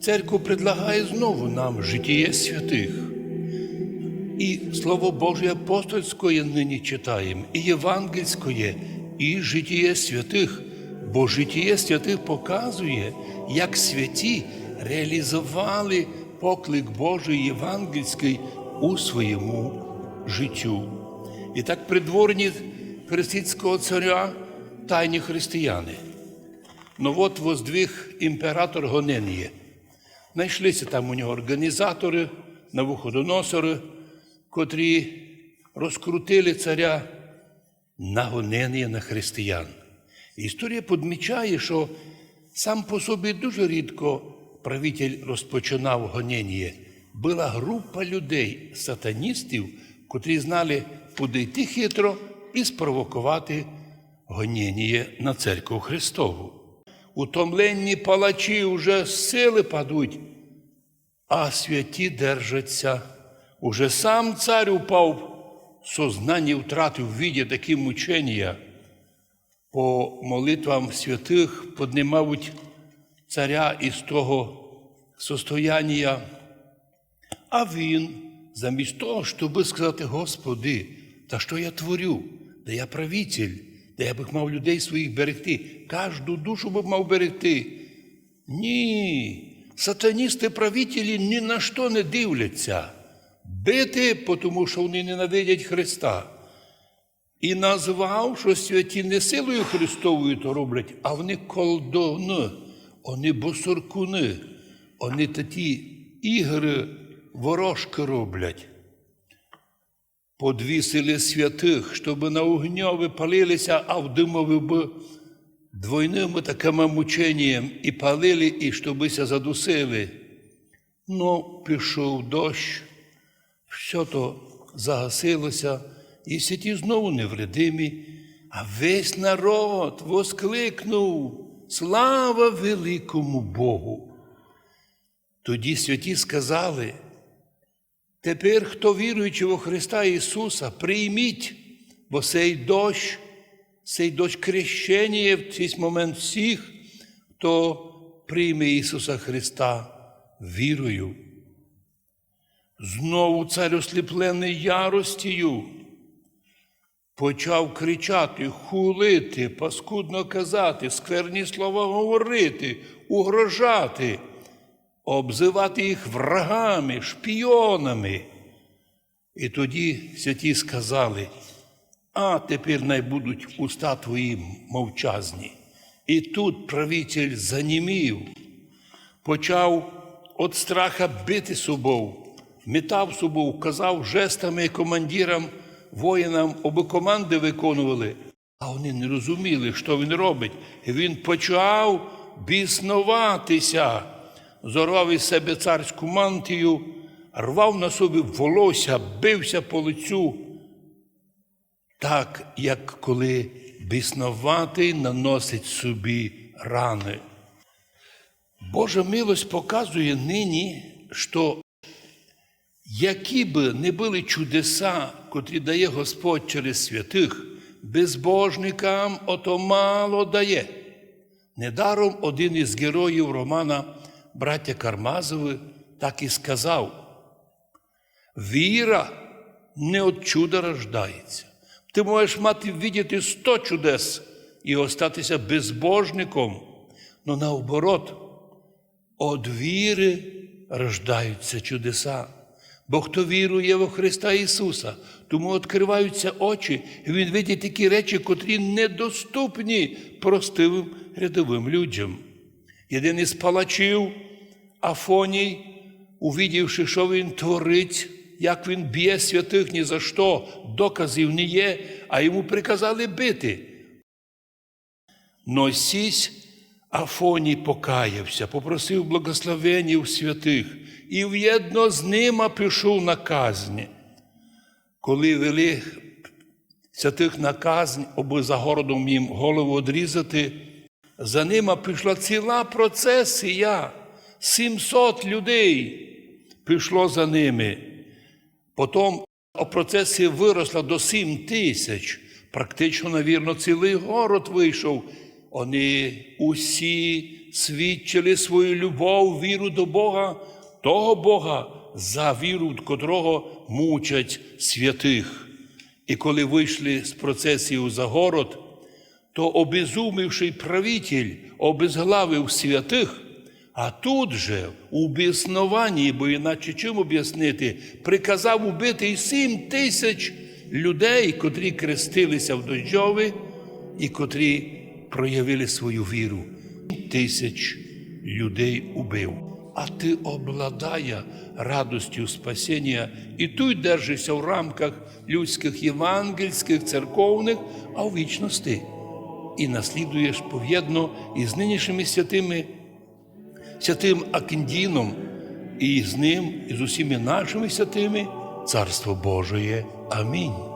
Церковь предлагає знову нам житіє святих. І Слово Боже апостольськое нині читаємо, і євангельськое, і житіє святих, бо житіє святих показує, як святі реалізували поклик Божий євангельський у своєму життю. І так придворні персидського царя тайні християни. Ну от воздвиг імператор Гоненія. Знайшлися там у нього організатори, навуходоносори, котрі розкрутили царя на гонення на християн. Історія подмічає, що сам по собі дуже рідко правитель розпочинав гонення. Була група людей, сатаністів, котрі знали подійти хитро і спровокувати гонення на церкву Христову. Утомленні палачі вже з сили падуть, а святі держаться. Уже сам цар упав, сознання втратив віді такі мучення. По молитвам святих піднімають царя із того состояння. А він, замість того, щоб сказати, Господи, та що я творю, да я правитель, я б мав людей своїх берегти, кожну душу б мав берегти. Ні, сатаністи правителі ні на що не дивляться. Бити, тому що вони ненавидять Христа. І назвав, що святі не силою Христовою то роблять, а вони колдуни, вони босоркуни, вони такі ігри ворожки роблять. Подвісили святих, щоб на огньові палилися, а в димові б двойними такими мученням і палили, і щобися задусили. Ну, пішов дощ, все то загасилося, і святі знову невредимі, а весь народ воскликнув Слава великому Богу! Тоді святі сказали, тепер, хто віруючи во Христа Ісуса, прийміть, бо цей дощ, цей дощ крещення в цей момент всіх, хто прийме Ісуса Христа вірою. Знову цар осліплений яростію, почав кричати, хулити, паскудно казати, скверні слова говорити, угрожати, обзивати їх врагами, шпіонами. І тоді святі сказали, а тепер най уста твої мовчазні. І тут правитель занімів, почав від страха бити собою, метав собою, казав жестами командирам, воїнам, аби команди виконували, а вони не розуміли, що він робить. І він почав біснуватися, зорвав із себе царську мантію, рвав на собі волосся, бився по лицю. Так, як коли біснуватий наносить собі рани. Божа милость показує нині, що які би не були чудеса, котрі дає Господь через святих, безбожникам ото мало дає. Недаром один із героїв романа браття Кармазови так і сказав: віра не від чуда рождається. Ти можеш мати видіти сто чудес і остатися безбожником, но наоборот, від віри рождаються чудеса. Бо хто вірує во Христа Ісуса, тому відкриваються очі, і Він видить такі речі, котрі недоступні простим рядовим людям. Один із палачів Афоній, увидівши, що він творить, як він б'є святих ні за що, доказів не є, а йому приказали бити. Но сісь Афоній покаявся, попросив благословення святих і в'єдно з ними пішов на казнь. Коли вели святих на казнь, аби за городом їм голову одрізати, за ними пішла ціла процесія, 700 людей пішло за ними. Потім процесія виросла до 7 тисяч. Практично, навірно, цілий город вийшов. Вони усі свідчили свою любов, віру до Бога, того Бога, за віру, котрого мучать святих. І коли вийшли з процесії за город, то обезумівший правитель обезглавив святих, а тут же у біснуванні, бо іначе чим об'яснити, приказав убити сім тисяч людей, котрі крестилися в дощові і котрі проявили свою віру. Тисяч людей убив. А ти обладая радостю спасіння і тут держишся в рамках людських євангельських, церковних, а у вічності. І наслідуєш пов'єдно із нинішніми святими, святим Акіндіном, і з ним, і з усіми нашими святими, Царство Божоє. Амінь.